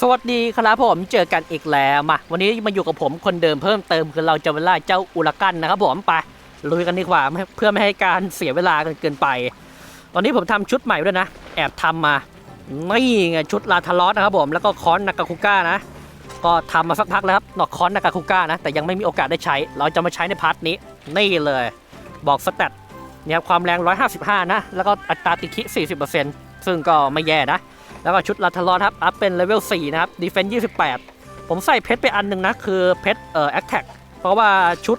สวัสดีครับผมเจอกันอีกแล้วมาวันนี้มาอยู่กับผมคนเดิมเพิ่มเติมคือเราจะเวลาเจ้าอุลกันนะครับผมไปลุยกันดีกว่าเพื่อไม่ให้การเสียเวลากันเกินไป ตอนนี้ผมทำชุดใหม่ด้วยนะ แอบทำมานี่ไงชุดลาทารอสนะครับผมแล้วก็คอนนากาคุก้านะ ก็ทำมาสักพักแล้วครับนอกคอนนากาคุก้านะ แต่ยังไม่มีโอกาสได้ใช้ เราจะมาใช้ในพาร์ทนี้นี่เลย บอกสแตทเนี่ยความแรง 155 นะ แล้วก็อัตราติคิ40%ซึ่งก็ไม่แย่นะ แล้วก็ชุดลาทารอนครับ อัพเป็นเลเวล4นะครับดีเฟนส์28 ผมใส่เพชรไปอันหนึ่งนะ คือเพชรเอ่อแอคแท็กเพราะว่าชุด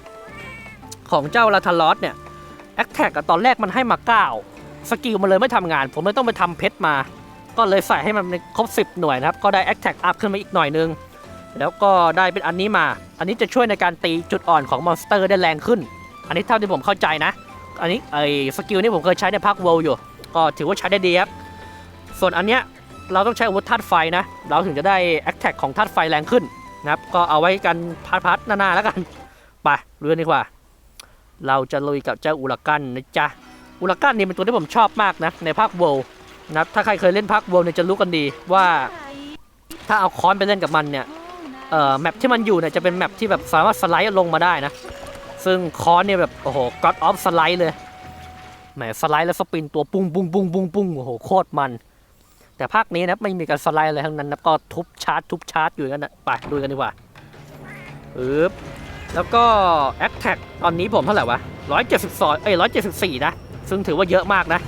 ของเจ้าลาทารอสเนี่ยแอคแท็กตอนแรกมันให้มา 9 สกิลมันเลยไม่ทำงาน ผมเลยต้องไปทำเพชรมา ก็เลยใส่ให้มันครบ 10 หน่วยนะครับ ก็ได้แอคแท็กอัพขึ้นมาอีกหน่อยนึง แล้วก็ได้เป็นอันนี้มา อันนี้จะช่วยในการตีจุดอ่อนของมอนสเตอร์ได้แรงขึ้น อันนี้เท่าที่ผมเข้าใจนะ อันนี้ไอ้สกิลนี่ผมเคยใช้ในภาคเวลอยู่ ก็ถือว่าใช้ได้ดีครับ ส่วนอันเนี้ย เราต้องใช้อาวุธธาตุไฟนะ เราถึงจะได้แอคแท็กของธาตุไฟแรงขึ้นนะครับ ก็เอาไว้กันพาร์ทพาร์ทหน้าๆแล้วกันไปเรื่องดีกว่า เราจะลุยกับเจ้าอุลกันนะจ๊ะอุลกันนี่เป็นตัวที่ผมชอบมากนะในภาคเวลนะถ้าใครเคยเล่นภาคเวลเนี่ยจะรู้กันดีว่าถ้าเอาค้อนไปเล่นกับมันเนี่ยเอ่อแมปที่มันอยู่เนี่ยจะเป็นแมปที่แบบสามารถสไลด์ลงมาได้นะ ซึ่งค้อนเนี่ยแบบโอ้โหก็อดออฟสไลด์เลยแหมสไลด์แล้วสปินตัวปุ้งปุ้งปุ้งปุ้งปุ้งโอ้โหโคตรมัน แต่ภาคนี้นะไม่มีการสไลด์อะไรทั้งนั้นนะก็ทุบชาร์จทุบชาร์จอยู่อย่างนั้นนะไปดูกันดีกว่าปึ๊บแล้วก็แอคแท็กตอนนี้ผมเท่าไหร่วะ172เอ้ย174นะ ซึ่งถือว่าเยอะมากนะ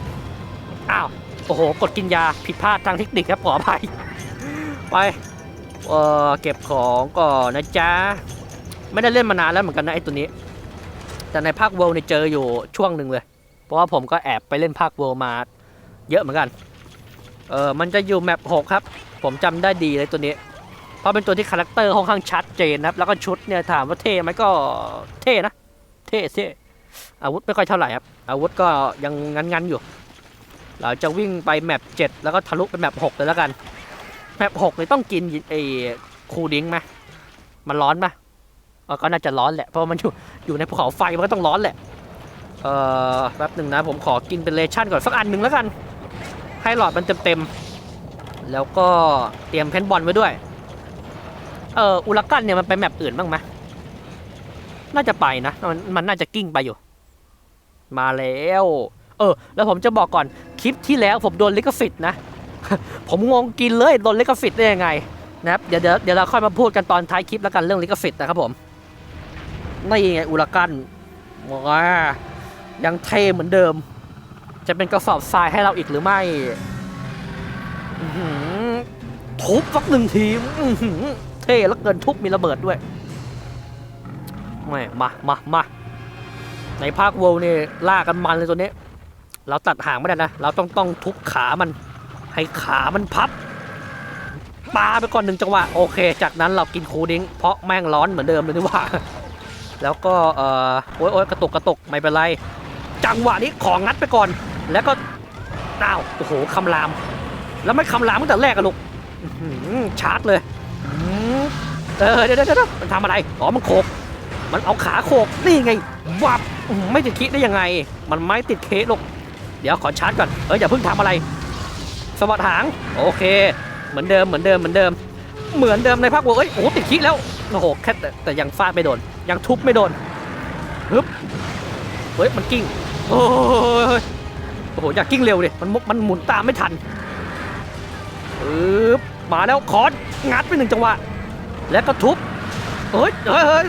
อ้าว โอ้โห กดกินยาผิดพลาดทางเทคนิคครับขออภัยไป เออเก็บของก่อนนะจ๊ะ ไม่ได้เล่นมานานแล้วเหมือนกันนะไอ้ตัวนี้ แต่ในภาคเวลเนี่ยเจออยู่ช่วงหนึ่งเลย เพราะว่าผมก็แอบไปเล่นภาคเวลมาเยอะเหมือนกัน เออมันจะอยู่แมป6ครับ ผมจำได้ดีเลยตัวนี้ เพราะเป็นตัวที่คาแรคเตอร์ค่อนข้างชัดเจนนะครับ แล้วก็ชุดเนี่ยถามว่าเท่ไหมก็เท่นะ เท่เท่อาวุธไม่ค่อยเท่าไหร่ครับ อาวุธก็ยังงันๆอยู่ เราจะวิ่งไปแมป7แล้วก็ทะลุไปแมป6เลยแล้วกัน แมป6เลยต้องกินไอ้คูดิ้งไหมมันร้อนไหมก็น่าจะร้อนแหละ เพราะมันอยู่อยู่ในภูเขาไฟมันก็ต้องร้อนแหละ เอ่อแป๊บหนึ่งนะผมขอกินเป็นเลชั่นก่อนสักอันหนึ่งแล้วกัน ให้หลอดมันเต็มๆ แล้วก็เตรียมเพนบอลไว้ด้วย เอออุลกันเนี่ยมันไปแมปอื่นบ้างไหมน่าจะไปนะ มันมันน่าจะกิ้งไปอยู่ มาแล้ว เออ แล้วผมจะบอกก่อน คลิปที่แล้วผมโดนลิขสิทธิ์นะ ผมงงกินเลยโดนลิขสิทธิ์ได้ยังไงนะครับ เดี๋ยวเดี๋ยวเดี๋ยวเราค่อยมาพูดกันตอนท้ายคลิปแล้วกันเรื่องลิขสิทธิ์นะครับผมนี่ไงอุลกันว้ายังเท่เหมือนเดิม จะเป็นกระสอบทรายให้เราอีกหรือไม่ทุบสักหนึ่งทีเท่แล้วเกินทุบมีระเบิดด้วยแหม่มามามาในภาคเวลนี่ล่ากันมันเลยตัวนี้ เราตัดหางไม่ได้นะ เราต้องต้องทุบขามัน ให้ขามันพับปาไปก่อนหนึ่งจังหวะ โอเค จากนั้นเรากินคูดิ้งเพราะแม่งร้อนเหมือนเดิมเลยนี่ว่า แล้วก็เออโอ๊ยโอ๊ยกระตุกกระตุกไม่เป็นไร จังหวะนี้ของงัดไปก่อน แล้วก็ดาวโอ้โหคำราม แล้วไม่คำรามตั้งแต่แรกอะลูกชาร์จเลยเออเดี๋ยวเดี๋ยวเดี๋ยวมันทำอะไรอ๋อมันโขกมันเอาขาโขกนี่ไงวับไม่ติดคิดได้ยังไง มันไม่ติดเคสลูกเดี๋ยวขอชาร์จก่อนเอออย่าเพิ่งทำอะไร สวัสดหางโอเค เหมือนเดิมเหมือนเดิมเหมือนเดิม เหมือนเดิมในภาควัวเอ้ยโอ้ติดคิดแล้วโอ้โหแค่แต่แต่ยังฟาดไม่โดน ยังทุบไม่โดนฮึบเฮ้ยมันกิ้งโอ้ย อ้โหอยากกิ้งเร็วดิมันมุมันหมุนตามไม่ทันปึ๊บมาแล้วคอนงัดไปหนึ่งจังหวะ แล้วก็ทุบเฮ้ยเฮ้ยเฮ้ย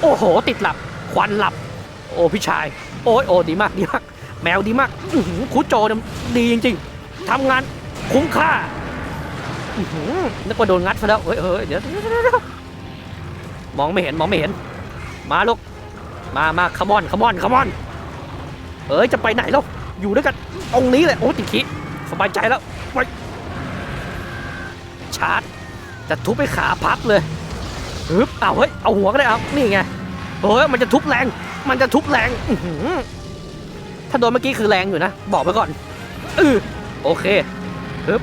โอ้โห ติดหลับ ควันหลับ โอ้พี่ชาย โอ้ยโอ้ดีมากดีมาก แมวดีมากครูโจเนี่ยดีจริง ๆทำงานคุ้มค่านึกว่าโดนงัดซะแล้วเฮ้ยเฮ้ยเดี๋ยวมองไม่เห็นมองไม่เห็น มาลูกมามาขมอนขมอนขมอนเอ้ยจะไปไหนล้ว อยู่ด้วยกันตรงนี้เลยโอ้ติดขี้สบายใจแล้วไปชาร์จจะทุบไปขาพับเลยฮึบเอาเฮ้ยเอาหัวก็ได้เอานี่ไงเฮ้ยมันจะทุบแรง มันจะทุบแรงอืถ้าโดนเมื่อกี้คือแรงอยู่นะ บอกไปก่อนเออโอเคฮึบ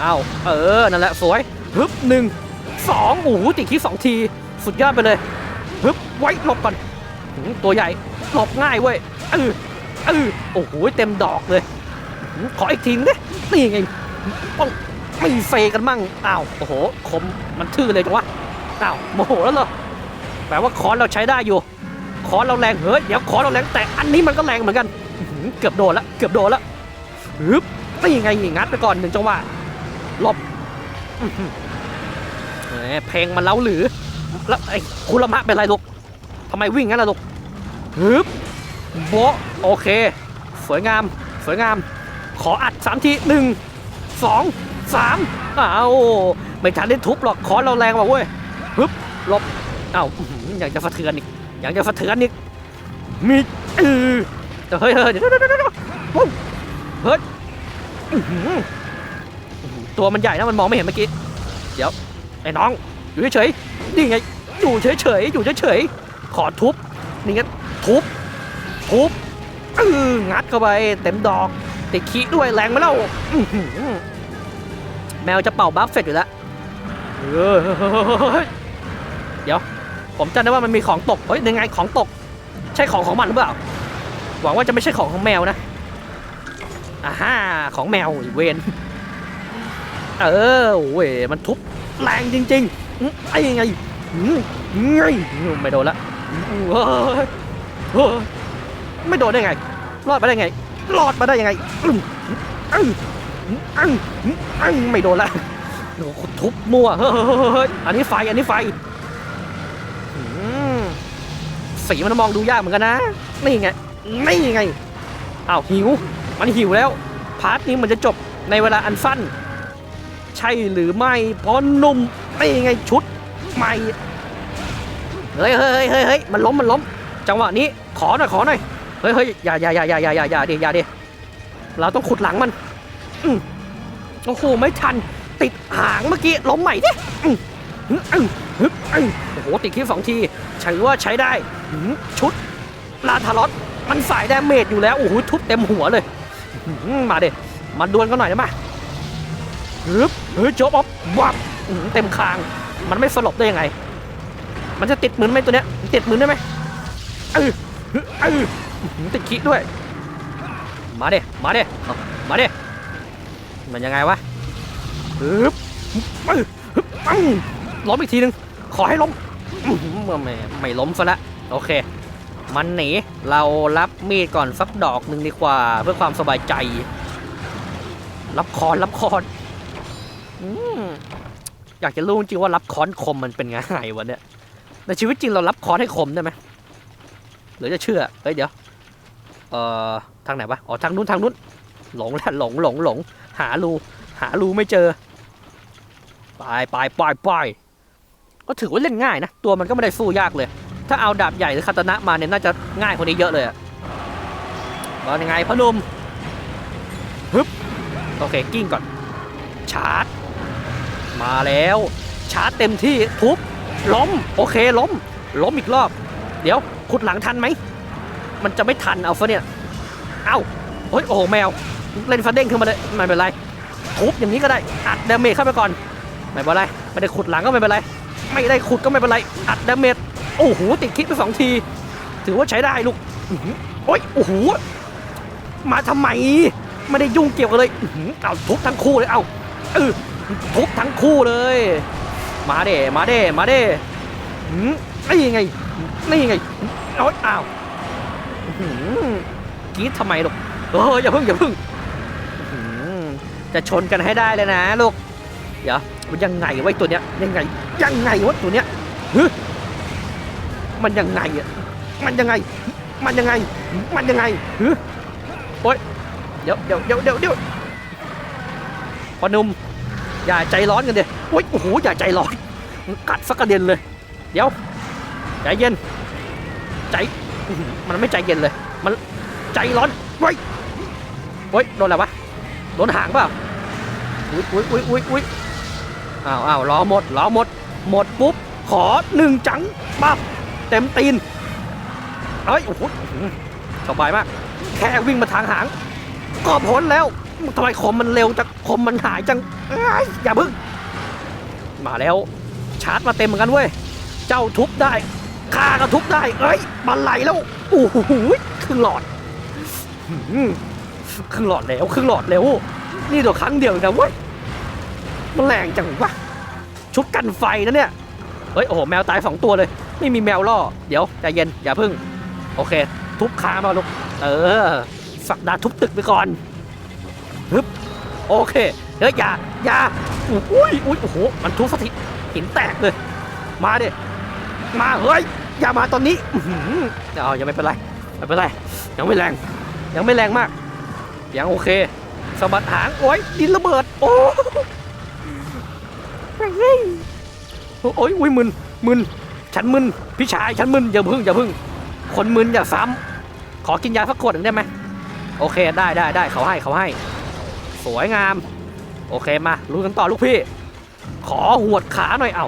เอาเออนั่นแหละสวยฮึบหนึ่งสองโอ้โหติดขี้สองที สุดยอดไปเลยฮึบไว้หลบก่อนตัวใหญ่หลบง่ายเว้ยเออ เออโอ้โหเต็มดอกเลย ขออีกทีนึงนี่ไงป้องไม่เฟกันมั่งอ้าวโอ้โหคมมันทื่อเลยจังวะอ้าวโมโหแล้วเหรอแปลว่าคอนเราใช้ได้อยู่คอนเราแรงเฮ้ยเดี๋ยวคอนเราแรงแต่อันนี้มันก็แรงเหมือนกันเกือบโดนละเกือบโดนละฮึบนี่ไงงัดไปก่อนหนึ่งจังหวะหลบแหมเพลงมันเล้าหรือแล้วไอ้คุรามะเป็นไรลูกทำไมวิ่งงั้นล่ะลูกฮึบ โบโอเค สวยงาม สวยงาม ขออัดสามทีหนึ่งสองสามอ้าวไม่ทันได้ทุบหรอกขอเราแรงว่ะเว้ยฮึบหลบอ้าวอื้อหือยากจะสะเทือนอีกอยากจะสะเทือนอีกมีเออเฮ้ยเฮ้ยเดี๋ยวเดี๋ยวเดี๋ยวเฮ้ยตัวมันใหญ่นะมันมองไม่เห็นเมื่อกี้เดี๋ยวไอ้น้องอยู่เฉยๆนี่ไงอยู่เฉยๆอยู่เฉยๆขอทุบนี่ไงทุบ ทุบเอองัดเข้าไปเต็มดอกติดขี้ด้วยแรงมาแล้วแมวจะเป่าบัฟเสร็จอยู่แล้วเดี๋ยว ผมจำได้ว่ามันมีของตกเฮ้ยยังไงของตก ใช่ของของมันหรือเปล่า หวังว่าจะไม่ใช่ของของแมวนะอ่าฮ่าของแมวอีเวนเออเว้ยมันทุบแรงจริงๆไอ้ยังไงไงไม่โดนละอื้อเฮ้ยเฮ้ย ไม่โดนได้ไง รอดมาได้ไง รอดมาได้ยังไงอึ้งอึ้งอึ้งอึ้งไม่โดนละโอ้โหทุบมั่ว เฮ้ย อันนี้ไฟ อันนี้ไฟอืมสีมันมองดูยากเหมือนกันนะ นี่ไง นี่ไง อ้าวหิว มันหิวแล้ว พาร์ทนี้มันจะจบในเวลาอันสั้น ใช่หรือไม่ เพราะหนุ่มนี่ไงชุดใหม่เฮ้ยเฮ้ยเฮ้ยเฮ้ยมันล้ม มันล้ม จังหวะนี้ ขอหน่อย ขอหน่อย เฮ้ยเฮ้ยอย่าอย่าอย่าอย่าอย่าอย่าอย่าดิอย่าดิเราต้องขุดหลังมันอืมโอ้โหไม่ทัน ติดหางเมื่อกี้ล้มใหม่ดิอืมอืมอืมอือโอ้โหติดคิดสองทีถือว่าใช้ได้ชุดลาทารอสมันสายดาเมจอยู่แล้วโอ้โหทุบเต็มหัวเลยอืมมาเด็มาดวลกันหน่อยได้ไหมฮึบเฮ้ยจบอ๊อบวับเต็มคาง มันไม่สลบได้ยังไง มันจะติดมือไหมตัวเนี้ยติดมือได้ไหมเออเออือ ติดคิดด้วย มาเด้มาเด้มาเด้มันยังไงวะฮึบฮึบฮึบฮึบปังล้มอีกทีหนึง ขอให้ล้มอื้อไม่ไม่ล้มซะละโอเค มันหนี เรารับมีดก่อนสักดอกหนึ่งดีกว่า เพื่อความสบายใจ รับคอนรับคอนอยากจะรู้จริงว่ารับค้อนคมมันเป็นไงวะเนี่ยในชีวิตจริงเรารับค้อนให้คมได้ไหม หรือจะเชื่อเฮ้ยเดี๋ยวเอ่อทางไหนวะอ๋อทางนู้นทางนู้นหลงแล้วหลงหลงหลงหารูหารูไม่เจอไปไปไปไปก็ถือว่าเล่นง่ายนะ ตัวมันก็ไม่ได้สู้ยากเลย ถ้าเอาดาบใหญ่หรือคาตานะมาเนี่ยน่าจะง่ายกว่านี้เยอะเลยอะว่ายังไงพอหนุ่มฮึบโอเคกิ้งก่อน ชาร์จ มาแล้ว ชาร์จเต็มที่ทุบล้ม โอเคล้ม ล้มอีกรอบ เดี๋ยว ขุดหลังทันไหม มันจะไม่ทันเอาฟะเนี่ย เอ้าเฮ้ยโอ้โหแมว เล่นฟาเด้งขึ้นมาเลยไม่เป็นไรทุบอย่างนี้ก็ได้อัดดาเมจเข้าไปก่อนไม่เป็นไรไม่ได้ขุดหลังก็ไม่เป็นไร ไม่ได้ขุดก็ไม่เป็นไรอัดดาเมจโอ้โหติดคิดไปสองที ถือว่าใช้ได้ลูกโอ้ยโอ้โหมาทำไมไม่ได้ยุ่งเกี่ยวกันเลยเอาทุบทั้งคู่เลยเอาเออทุบทั้งคู่เลย มาเด้มาเด้มาเด้หืมนี่ไง นี่ไงโอ๊ยอ้าวกรีดทำไมลูกเอออย่าพิ่งอย่าพิ่งจะชนกันให้ได้เลยนะลูกเดี๋ยวมันยังไงไว้ตัวเนี้ยยังไงยังไงวะตัวเนี้ยมันยังไงอะมันยังไง มันยังไง มันยังไงฮึโอ๊ยเดี๋ยวเดี๋ยวเดี๋ยวเดี๋ยวเดี๋ยวพอนุ่มอย่าใจร้อนกันเดี๋ยวโอ๊ยโอ้โหอย่าใจร้อนกัดสักกระเด็นเลย เดี๋ยว ใจเย็น ใจมันไม่ใจเย็นเลย มันใจร้อนเว้ยเฮ้ยโดนอะไรวะโดนหางเปล่าอุ้ยอุ้ยอุ้ยอุ้ยอุ้ยอ้าวอ้าวรอหมดรอหมด หมดปุ๊บขอหนึ่งจังปั๊บเต็มตีนเอ้ยโอ้โหสบายมาก แค่วิ่งมาทางหาง ก็พ้นแล้วทำไมคมมันเร็วจังคมมันหายจังอยอย่าพึ่งมาแล้ว ชาร์จมาเต็มเหมือนกันเว้ย เจ้าทุบได้ ข้าก็ทุบได้ เอ้ยบันไหลแล้ว โอ้โหครึ่งหลอดหืมครึ่งหลอดแล้วครึ่งหลอดแล้ว นี่เดี๋ยวครั้งเดียวนะเว้ย มันแรงจังวะ ชุดกันไฟนะเนี่ย เฮ้ย โอ้โห แมวตายสองตัวเลย ไม่มีแมวล่อ เดี๋ยวใจเย็น อย่าพึ่ง โอเค ทุบขามาลูก เออ สักดาทุบตึกไปก่อนฮึบโอเค เฮ้ยอย่าอย่าอุ้ยอุ้ยโอ้โห มันทุบสักทีหินแตกเลย มาเดิ มาเฮ้ยอย่ามาตอนนี้อ๋อหือเอายังไม่เป็นไรไม่เป็นไรยังไม่แรง ยังไม่แรงมากยังโอเคสะบัดหางโอ้ยดินระเบิดโอ้เฮ้ยโอ้ยอุ้ยมึนมึนฉันมึนพี่ชายฉันมึนอย่าพึ่งอย่าพึ่ง คนมึนอย่าซ้ำขอกินยาสักขวดหนึ่งได้ไหมโอเคได้ได้ได้เขาให้เขาให้ สวยงาม โอเคมาลุยกันต่อลูกพี่ ขอหวดขาหน่อยเอ้า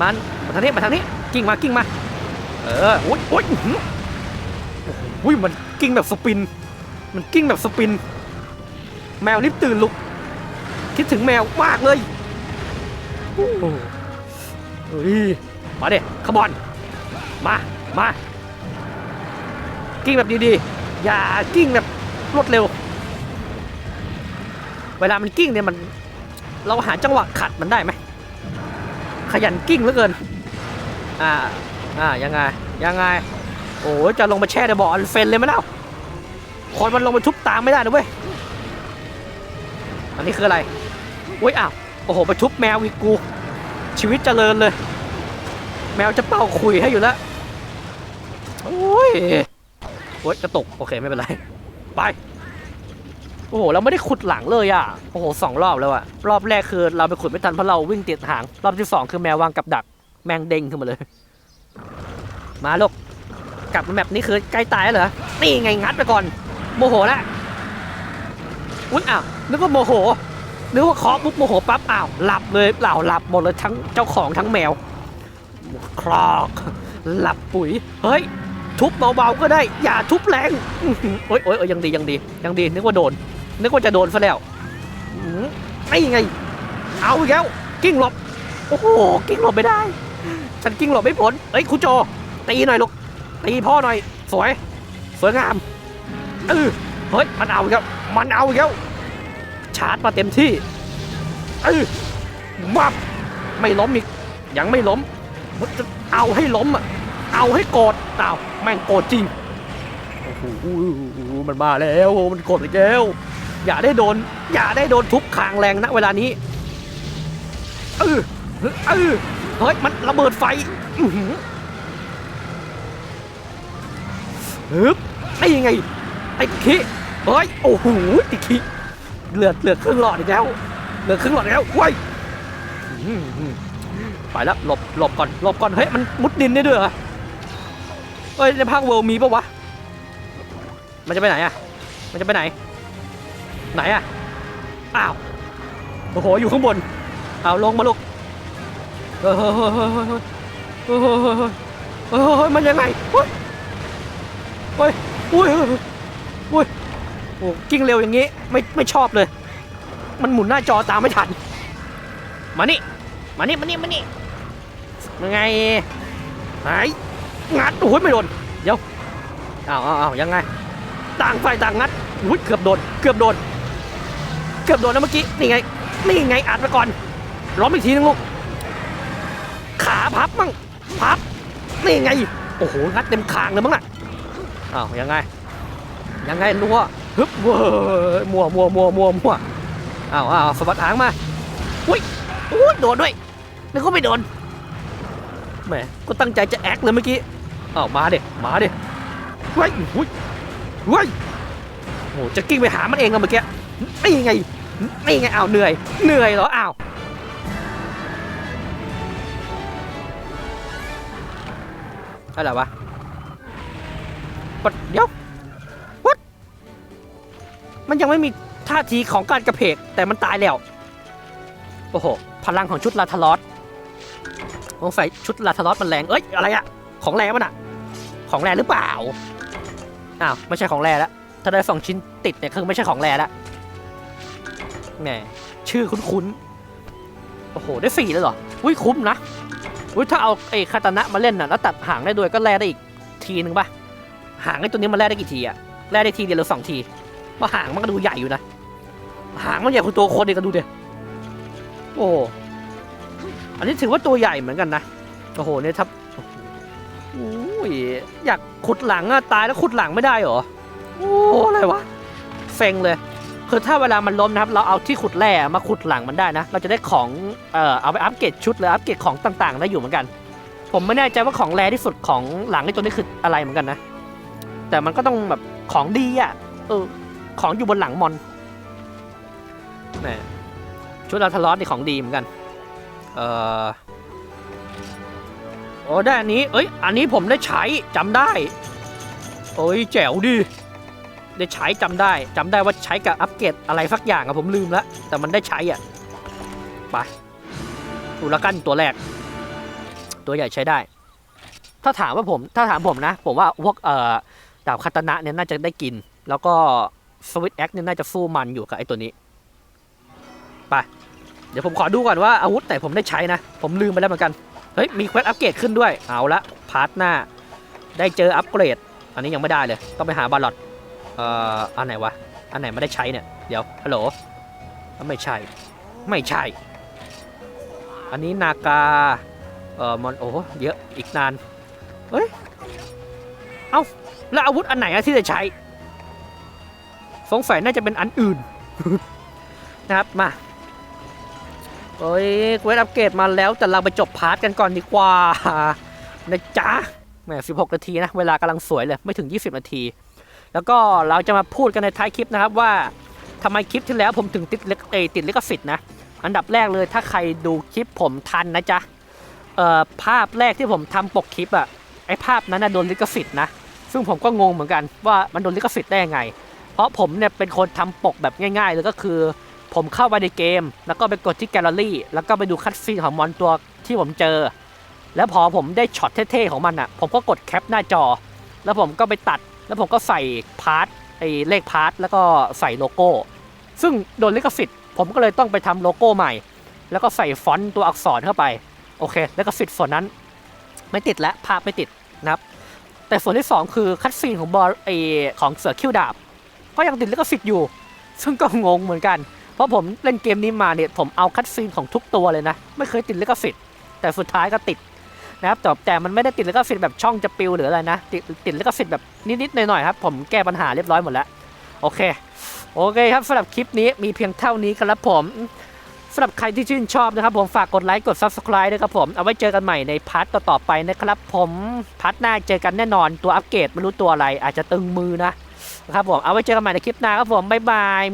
มันมาทางนี้มาทางนี้กิ้งมากิ้งมา เอออุ้ยอุ้ยอุ้ยมันกิ้งแบบสปิน มันกิ้งแบบสปิน แมวรีบตื่นลุก คิดถึงแมวมากเลยโอ้โหเฮ้ยมาเด็กขบอนมามากิ้งแบบดีๆ อย่ากิ้งแบบรวดเร็ว เวลามันกิ้งเนี่ยมัน เราหาจังหวะขัดมันได้ไหม ขยันกิ้งเหลือเกิน อ่า อ่า ยังไง ยังไง โอ้ยจะลงมาแช่ในบ่ออันเฟนเลยไหมเล่าคนมันลงมาทุบตามไม่ได้นะเว้ย อันนี้คืออะไรอุ้ยอ้าว โอ้โห ไปทุบแมวอีกกู ชีวิตเจริญเลย แมวจะเป่าคุยให้อยู่แล้ว โอ้ยโอ้ยกระตก โอเค ไม่เป็นไร ไป โอ้โหเราไม่ได้ขุดหลังเลยอะโอ้โหสองรอบแล้วอะรอบแรกคือเราไปขุดไม่ทันเพราะเราวิ่งติดหาง รอบที่สองคือแมววางกับดักแมงเด้งขึ้นมาเลย มาลูกกลับมาแบบนี้คือใกล้ตายแล้วเหรอนี่ไงงัดไปก่อน โมโหละอุ้ยอ้าวนึกว่าโมโหนึกว่าเคาะปุ๊บโมโหปั๊บอ้าวหลับเลยเปล่าหลับหมดเลยทั้งเจ้าของทั้งแมวครอกหลับปุ๋ยเฮ้ยทุบเบาๆก็ได้ อย่าทุบแรงโอ๊ยโอ๊ยโอ๊ยยังดียังดียังดีนึกว่าโดน นึกว่าจะโดนซะแล้วไอ้ยังไง เอาอีกแล้ว กิ้งหลบ โอ้โห กิ้งหลบไม่ได้ ฉันกิ้งหลบไม่พ้นเอ้ยคุณโจ ตีหน่อยลูก ตีพ่อหน่อย สวย สวยงามเออเฮ้ย มันเอาอีกแล้ว มันเอาอีกแล้ว ชาร์จมาเต็มที่เออมับไม่ล้มอีก ยังไม่ล้มมันจะเอาให้ล้มอะ เอาให้โกรธอ้าแม่งโกรธจริง โอ้โห มันมาแล้ว มันโกรธอีกแล้ว อย่าได้โดน อย่าได้โดนทุบคางแรงนะเวลานี้เออเออเฮ้ย มันระเบิดไฟฮึบไอ้ยังไง ไอ้ขี้เฮ้ย โอ้โหไอ้ขี้เหลือเหลือครึ่งหลอดอีกแล้ว เหลือครึ่งหลอดแล้วว้ยไปแล้วหลบหลบก่อนหลบก่อน เฮ้ย มันมุดดินได้ด้วยเหรอเฮ้ย ในภาคเวิลด์มีปะวะ มันจะไปไหนอะมันจะไปไหน ไหนอะอ้าวโอ้โหอยู่ข้างบนอ้าวลงมาลูกเฮ้ยเฮ้ยมันยังไงเฮ้ยเฮ้ยอุ้ยอุ้ยโอ้กิ้งเร็วอย่างงี้ไม่ไม่ชอบเลย มันหมุนหน้าจอตามไม่ทันมานี่มานี่มานี่มานี่ยังไงไหนงัดโอ้ยไม่โดนเดี๋ยวอ้าวอ้าวยังไงต่างฝ่ายต่างงัดอุ้ยเกือบโดนเกือบโดน กือบโดนนะเมื่อกี้ นี่ไง นี่ไงอัดไปก่อน ล้อมอีกทีนึงลูก ขาพับมั่ง พับ นี่ไง โอ้โหงัดเต็มคางเลยมั้งน่ะ อ้าว ยังไง ยังไงรัวฮึบเว้ยมัวมัวมัวมัวมัวอ้าวอ้าวสะบัดหางมา อุ้ยอุ้ยโดนด้วยนึกว่าไม่โดน แหม ก็ตั้งใจจะแอคเลยเมื่อกี้ อ้าว มาเด็มาเด็เฮ้ยอุ้ยเฮ้ยโอ้จะกิ้งไปหามันเองแล้วเมื่อกี้นี่ไง นี่ไงอ้าวเหนื่อยเหนื่อยเหรออ้าวอะไรวะปะเดี๋ยว what มันยังไม่มีท่าทีของการกระเพกแต่มันตายแล้ว โอ้โห พลังของชุดลาทารอสสงสัยชุดลาทารอสมันแรงเอ้ยอะไรอะของแรงมันอะของแรงหรือเปล่าอ้าวไม่ใช่ของแรงแล้วถ้าได้สองชิ้นติดเนี่ยคือไม่ใช่ของแรงแล้ว แหมชื่อคุ้นๆ โอ้โห ได้สี่เลยเหรอ อุ้ยคุ้มนะ อุ้ยถ้าเอาไอ้คาตานะมาเล่นน่ะ แล้วตัดหางได้ด้วยก็แลได้อีกทีนึงป่ะ หางไอ้ตัวนี้มันแลได้กี่ทีอะแลได้ทีเดียวหรือสองทีว่าหางมันก็ดูใหญ่อยู่นะ หางมันใหญ่กว่าตัวคนเดียวก็ดูเดียโอ้ อันนี้ถือว่าตัวใหญ่เหมือนกันนะ โอ้โหเนี่ยทับโอ้ยอยากขุดหลังอะตายแล้วขุดหลังไม่ได้เหรอ โอ้อะไรวะเซ็งเลย คือถ้าเวลามันล้มนะครับเราเอาที่ขุดแร่มาขุดหลังมันได้นะ เราจะได้ของเอ่อเอาไปอัปเกรดชุดหรืออัปเกรดของต่างๆได้อยู่เหมือนกัน ผมไม่แน่ใจว่าของแรที่สุดของหลังในตัวนี้คืออะไรเหมือนกันนะ แต่มันก็ต้องแบบของดีอะเออของอยู่บนหลังมอนแหมชุดลาทารอสนี่ของดีเหมือนกัน เออโอ้ได้อันนี้ เอ้ย อันนี้ผมได้ใช้จำได้โอ้ยแจ๋วดิ ได้ใช้จำได้จำได้ว่าใช้กับอัปเกรดอะไรสักอย่างอะผมลืมล้วแต่มันได้ใช้อะไปอุลกันตัวแรก ตัวใหญ่ใช้ได้ ถ้าถามว่าผมถ้าถามผมนะ ผมว่าพวกเอ่อดาบคาตนะเนี่ยน่าจะได้กิน แล้วก็สวิตแอคเนี่ยน่าจะสู้มันอยู่กับไอ้ตัวนี้ไปเดี๋ยวผมขอดูก่อนว่าอาวุธไหนผมได้ใช้นะ ผมลืมไปแล้วเหมือนกัน เฮ้ย มีเควสอัปเกรดขึ้นด้วย เอาละพาร์ทหน้า ได้เจออัปเกรด อันนี้ยังไม่ได้เลย ต้องไปหาบาลอด อ่ออันไหนวะ อันไหนไม่ได้ใช้เนี่ย เดี๋ยว ฮัลโหล ไม่ใช่ ไม่ใช่ อันนี้นากา เอ่อ มัน โอ้เยอะ อีกนาน เฮ้ย เอ้า แล้วอาวุธอันไหนอะที่จะใช้ สงสัยน่าจะเป็นอันอื่น นะครับ มาเฮ้ยเวสอัปเกรดมาแล้วแต่เราไปจบพาร์ทกันก่อนดีกว่า นะจ๊ะแหม16 นาทีนะ เวลากำลังสวยเลย ไม่ถึง 20 นาที แล้วก็เราจะมาพูดกันในท้ายคลิปนะครับว่าทำไมคลิปที่แล้วผมถึงติดลิขเอติดลิขสิทธิ์นะ อันดับแรกเลยถ้าใครดูคลิปผมทันนะจ๊ะเอ่อภาพแรกที่ผมทำปกคลิปอะไอภาพนั้นนะโดนลิขสิทธิ์นะ ซึ่งผมก็งงเหมือนกันว่ามันโดนลิขสิทธิ์ได้ยังไง เพราะผมเนี่ยเป็นคนทำปกแบบง่ายๆเลยก็คือ ผมเข้าไปในเกม แล้วก็ไปกดที่แกลเลอรี่ แล้วก็ไปดูคัตซีนของมอนตัวที่ผมเจอ แล้วพอผมได้ช็อตเท่ๆของมันอะผมก็กดแคปหน้าจอ แล้วผมก็ไปตัด แล้วผมก็ใส่พาร์ทไอ้เลขพาร์ทแล้วก็ใส่โลโก้ ซึ่งโดนลิขสิทธิ์ผมก็เลยต้องไปทำโลโก้ใหม่ แล้วก็ใส่ฟอนต์ตัวอักษรเข้าไป โอเค แล้วก็สิทธิ์ส่วนนั้น ไม่ติดแล้วภาพไม่ติดนะครับ แต่ส่วนที่สองคือคัตซีนของบอลไอของเสือคิวดาบ ก็ยังติดลิขสิทธิ์อยู่ ซึ่งก็งงเหมือนกัน เพราะผมเล่นเกมนี้มาเนี่ยผมเอาคัตซีนของทุกตัวเลยนะ ไม่เคยติดลิขสิทธิ์แต่สุดท้ายก็ติด นะครับแต่แต่มันไม่ได้ติดลิขสิทธิ์แบบช่องจะปิวหรืออะไรนะ ติดติดลิขสิทธิ์แบบนิดๆหน่อยๆครับ ผมแก้ปัญหาเรียบร้อยหมดแล้ว โอเค โอเคครับสำหรับคลิปนี้มีเพียงเท่านี้ครับผมสำหรับใครที่ชื่นชอบนะครับผมฝากกดไลค์กด subscribe ด้วยครับผม เอาไว้เจอกันใหม่ในพาร์ทต่อๆไปนะครับผมพาร์ทหน้าเจอกันแน่นอนตัวอัปเกรดไม่รู้ตัวอะไร อาจจะตึงมือนะนะครับผมเอาไว้เจอกันใหม่ในคลิปหน้าครับผมบ๊ายบาย